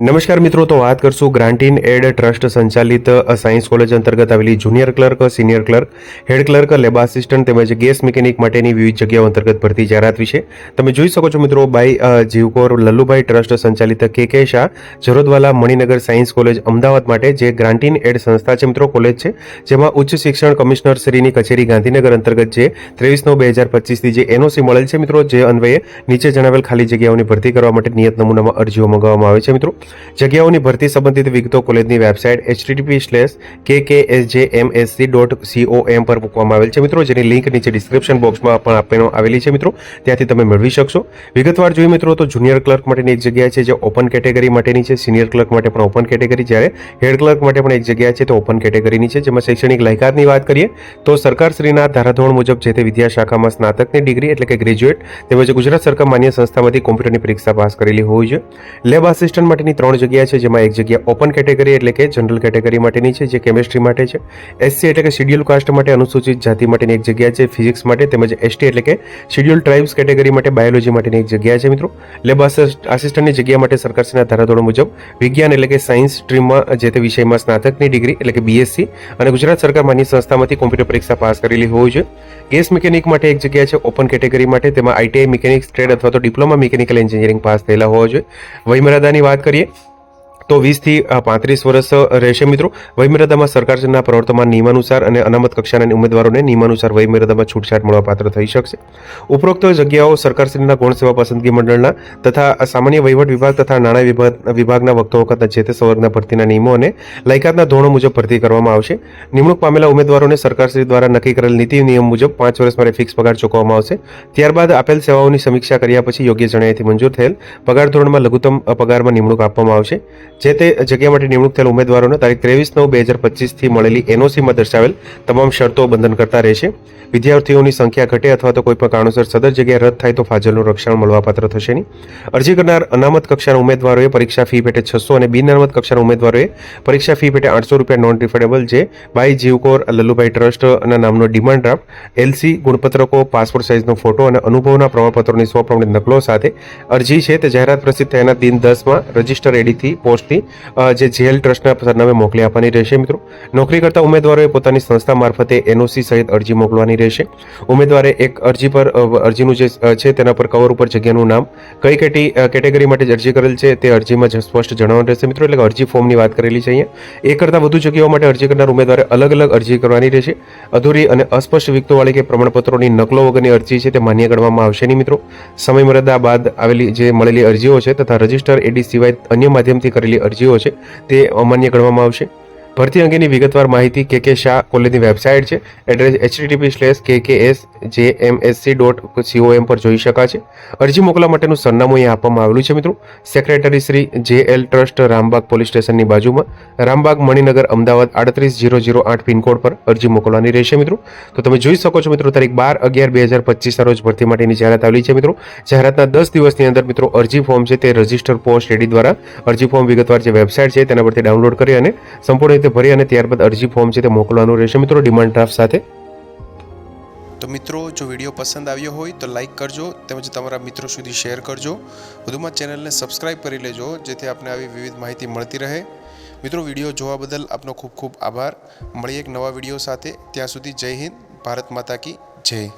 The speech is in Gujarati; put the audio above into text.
નમસ્કાર મિત્રો, તો વાત કરશું ગ્રાન્ટીન એડ ટ્રસ્ટ સંચાલિત સાયન્સ કોલેજ અંતર્ગત આવેલી junior clerk, senior clerk, head clerk, lab assistant તેમજ ગેસ મિકેનિક માટેની વિવિધ જગ્યાઓ અંતર્ગત ભરતી જાહેરાત વિશે તમે જોઈ શકો છો મિત્રો બાય જીવકોર લલ્લુભાઈ ટ્રસ્ટ સંચાલિત K K Shah, Jarodwala Maninagar science college, Ahmedabad માટે જે ગ્રાન્ટીન એડ સંસ્થા છે મિત્રો કોલેજ છે, જેમાં ઉચ્ચ શિક્ષણ કમિશનર શ્રીની કચેરી ગાંધીનગર અંતર્ગત જે ત્રેવીસ નવ બે હજાર પચીસથી જે એનઓસી મળેલ છે મિત્રો, જે અન્વયે નીચે જણાવેલ ખાલી જગ્યાઓની ભરતી કરવા માટે નિયત નમૂનામાં અરજીઓ મંગાવવામાં આવે છે મિત્રો. જગ્યાઓની ભરતી સંબંધિત વિગતો કોલેજની website HTTP slash K K S J M S C dot C O M પર મૂકવામાં આવેલ છે. મિત્રો, જેની લિંક નીચે ડિસ્ક્રિપ્શન બોક્સમાં પણ આપવામાં આવેલી છે મિત્રો. ત્યાંથી તમે મેળવી શકશો. વિગતવાર જોઈએ મિત્રો, તો જુનિયર ક્લર્ક માટેની એક જગ્યા છે જે ઓપન કેટેગરી માટેની છે. સિનિયર ક્લર્ક માટે પણ ઓપન કેટેગરી જ્યારે હેડ ક્લર્ક માટે પણ એક જગ્યા છે, તો ઓપન કેટેગરીની છે. જેમાં શૈક્ષણિક લાયકાતની વાત કરીએ, તો સરકારશ્રીના ધારાધોરણ મુજબ જે તે વિદ્યાશાખામાં સ્નાતકની ડિગ્રી એટલે કે ગ્રેજ્યુએટ તેમજ ગુજરાત સરકાર માન્ય સંસ્થામાંથી કોમ્પ્યુટરની પરીક્ષા પાસ કરેલી હોવી જોઈએ લેબ આસિસ્ટન્ટ માટેની ત્રણ જગ્યા છે, જેમાં એક જગ્યા ઓપન કેટેગરી એટલે કે જનરલ કેટેગરી માટેની છે, જે કેમેસ્ટ્રી માટે છે. એસસી એટલે કે શિડ્યુલ કાસ્ટ માટે અનુસૂચિત જાતિ માટેની એક જગ્યા છે ફિઝિક્સ માટે, તેમજ એસટી એટલે કે શિડ્યુલ ટ્રાઇબ્સ કેટેગરી માટે બાયોલોજી માટેની એક જગ્યા છે, મિત્રો. લેબ આસિસ્ટન્ટની જગ્યા માટે સરકારશ્રીના ધારાધોરણ મુજબ વિજ્ઞાન એટલે કે સાયન્સ સ્ટ્રીમમાં જે તે વિષયમાં સ્નાતકની ડિગ્રી એટલે કે બીએસસી અને ગુજરાત સરકાર માન્ય સંસ્થામાંથી કોમ્પ્યુટર પરીક્ષા પાસ કરેલી હોવી જોઈએ. ગેસ મિકેનિક માટે એક જગ્યા છે ઓપન કેટેગરી માટે, તેમાં આઈટીઆઈ મિકેનિક્સ ટ્રેડ અથવા તો ડિપ્લોમા મિકેનિકલ એન્જિનિયરિંગ પાસ થયેલા હોવા જોઈએ. વયમર્યાદાની વાત કરીએ તો વીસથી પાંત્રીસ વર્ષ રહેશે મિત્રો. વયમર્યાદામાં સરકારના પ્રવર્તમાન નિયમાનુસાર અને અનામત કક્ષાના ઉમેદવારોને નિયમાનુસાર વયમર્યાદામાં છૂટછાટ મળવાપાત્ર થઈ શકશે. ઉપરોક્ત જગ્યાઓ સરકારશ્રીના ગૌણ સેવા પસંદગી મંડળના તથા સામાન્ય વહીવટ વિભાગ તથા નાણાં વિભાગ, વિભાગના વખતો વખતના જે તે સંવર્ગના ભરતીના નિયમો અને લાયકાતના ધોરણો મુજબ ભરતી કરવામાં આવશે. નિમણૂક પામેલા ઉમેદવારોને સરકારશ્રી દ્વારા નક્કી કરેલ નીતિ નિયમ મુજબ પાંચ વર્ષ માટે ફિક્સ પગાર ચૂકવવામાં આવશે. ત્યારબાદ આપેલ સેવાઓની સમીક્ષા કર્યા પછી યોગ્ય જણાયથી મંજૂર થયેલ પગાર ધોરણમાં લઘુત્તમ પગારમાં નિમણૂક આપવામાં આવશે. જે તે જગ્યા માટે નિમણૂક થયેલ ઉમેદવારોને તારીખ ત્રેવીસ નવ બે હજાર પચીસથી મળેલી એનઓસીમાં દર્શાવેલ તમામ શરતો બંધન કરતા રહેશે. વિદ્યાર્થીઓની સંખ્યા ઘટે અથવા તો કોઈપણ કારણોસર સદર જગ્યાએ રદ થાય તો ફાજલનું રક્ષણ મળવાપાત્ર થશે નહીં. અરજી કરનાર અનામત કક્ષાના ઉમેદવારોએ પરીક્ષા ફી પેટે છસો અને બિન અનામત કક્ષાના ઉમેદવારોએ પરીક્ષા ફી પેટે આઠસો રૂપિયા નોન રિફંડેબલ જે બાય જીવકોર, લલ્લુભાઈ ટ્રસ્ટના નામનો ડિમાન્ડ ડ્રાફ્ટ, એલસી ગુણપત્રકો, પાસપોર્ટ સાઇઝનો ફોટો અને અનુભવના પ્રમાણપત્રોની સો પ્રમાણિત નકલો સાથે અરજી છે તે જાહેરાત પ્રસિદ્ધ થયાના દિન દસમાં રજિસ્ટર એડીથી પોસ્ટથી અ, જે જેલ ટ્રસ્ટના સરનામે મોકલી આપવાની રહેશે. મિત્રો નોકરી કરતા ઉમેદવારોએ પોતાની સંસ્થા મારફતે એનઓસી સહિત અરજી મોકલવાની રહેશે. ઉમેદવારે એક અરજી પર અરજીનું જે છે તેના પર કવર ઉપર જગ્યાનું નામ કઈ કેટી કેટેગરી માટે અરજી કરેલ છે તે અરજીમાં સ્પષ્ટ જણાવવાનું રહેશે. મિત્રો એટલે અરજી ફોર્મની વાત કરેલી છે અહીંયા. એક કરતાં વધુ જગ્યાઓ માટે અરજી કરનાર ઉમેદવારે અલગ અલગ અરજી કરવાની રહેશે. અધૂરી અને અસ્પષ્ટ વિગતોવાળી કે પ્રમાણપત્રોની નકલો વગરની અરજી છે તે માન્ય ગણવામાં આવશે નહીં. મિત્રો સમયમર્યાદા બાદ આવેલી જે મળેલી અરજીઓ છે તથા રજિસ્ટર એડી સિવાય અન્ય માધ્યમથી કરેલી અરજીઓ છે તે અમાન્ય ગણવામાં આવશે. ભરતી અંગેની વિગતવાર માહિતી કે કે શાહ કોલેજની વેબસાઇટ છે. Address HTTP slash K K S J M S C dot C O M પર જોઈ શકાશે. અરજી મોકલવા માટેનું સરનામું અહીંયા આપવામાં આવેલું છે મિત્રો. સેક્રેટરી શ્રી જે એલ ટ્રસ્ટ રામબાગ પોલીસ સ્ટેશનની બાજુમાં. રામબાગ મણિનગર અમદાવાદ આડત્રીસ જીરો જીરો આઠ પિનકોડ પર અરજી મોકલવાની રહેશે મિત્રો. તો તમે જોઈ શકો છો મિત્રો, તારીખ બાર અગિયાર બે હજાર પચીસના રોજ ભરતી માટેની જાહેરાત આવેલી છે મિત્રો. જાહેરાતના દસ દિવસની અંદર મિત્રો, અરજી ફોર્મ છે તે રજિસ્ટર પોસ્ટ એડી દ્વારા અરજી ફોર્મ વિગતવાર જે વેબસાઇટ છે તેના પરથી ડાઉનલોડ કરી અને સંપૂર્ણ રીતે ભરી અને ત્યારબાદ અરજી ફોર્મ છે તે મોકલવાનું રહેશે. મિત્રો ડિમાન્ડ ડ્રાફ્ટ સાથે. તો મિત્રો, જો વીડિયો પસંદ આવ્યો હોય તો લાઈક કરજો તેમજ તમારા મિત્રો સુધી શેર કરજો. વધુમાં ચેનલને સબસ્ક્રાઇબ કરી લેજો, જેથી આપને આવી વિવિધ માહિતી મળતી રહે. મિત્રો, વીડિયો જોવા બદલ આપનો ખૂબ ખૂબ આભાર. મળીએ એક નવા વીડિયો સાથે. ત્યાં સુધી જય હિન્દ, ભારત માતા કી જય.